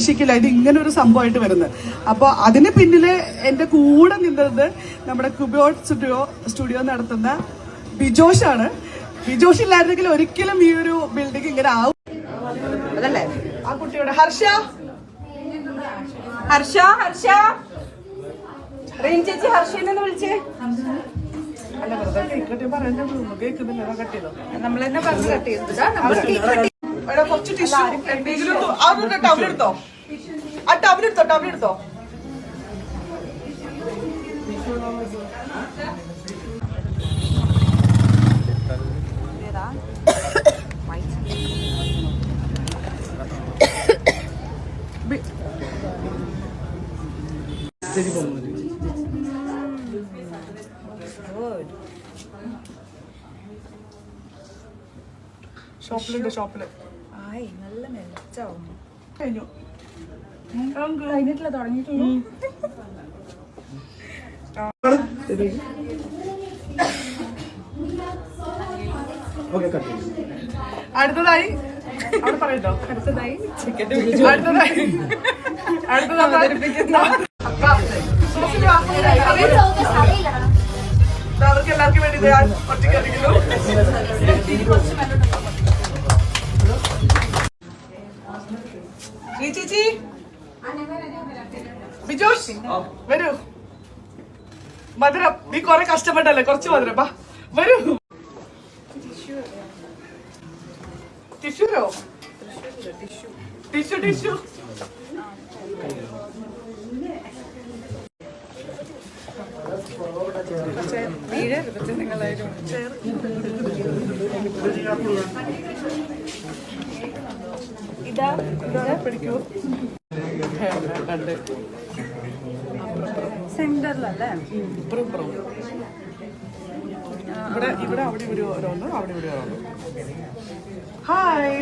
പ്രതീക്ഷിക്കില്ല. ഇത് ഇങ്ങനെ ഒരു സംഭവമായിട്ട് വരുന്നത്. അപ്പോൾ അതിന് പിന്നിൽ എന്റെ കൂടെ നിന്നത് നമ്മുടെ കുബോ സ്റ്റുഡിയോ സ്റ്റുഡിയോ നടത്തുന്ന ബിജോഷാണ്. ബിജോഷ് ഇല്ലായിരുന്നെങ്കിൽ ഒരിക്കലും ഈ ഒരു ബിൽഡിംഗ് ഇങ്ങനെ ആവും അതല്ലേ? ആ കുട്ടിയോട് ഹർഷ. ഹർഷ ഹർഷ. റീൻ ചേച്ചി ഹർഷനെ വിളിച്ചേ. നമ്മൾ തന്നെ പറഞ്ഞു കട്ട് ചെയ്തു. എന്തെങ്കിലും അതൊന്ന് ടവലെടുത്തോ ആ ടവലെടുത്തോ ടവലെടുത്തോ ഷോപ്പിലുണ്ട് ഷോപ്പിൽ ആയി നല്ല മെച്ചാവും കഴിഞ്ഞു. കഴിഞ്ഞിട്ടില്ല തുടങ്ങിയിട്ടുള്ളൂ. അടുത്തതായി. അവിടെ പറയട്ടോ. അടുത്തതായി. അടുത്തതായി. അടുത്തത് അവതരിപ്പിക്കുന്ന സോസിന് വാ. ദാ അവർക്ക് എല്ലാവർക്കും വേണ്ടി ഞാൻ ഒറ്റയ്ക്ക് അടിക്കുന്നു ചേച്ചി? ബിജോഷ് വരൂ. മധുരം നീ കൊറേ കഷ്ടപ്പെട്ടല്ലേ? കുറച്ച് മധുരം ബാ വരൂ. ടിഷ്യൂരോ ടിഷ്യൂ ടിഷ്യൂ വീഴരുത് ഇതാ പിടിക്കൂ സെന്ററിലല്ലേ? ഇപ്പുറം ഇപ്പുറം. ഇവിടെ ഇവിടെ അവിടെ ഇവിടെ ഓരോന്നും അവിടെ ഇവിടെ ഓരോന്നും. ഹായ്.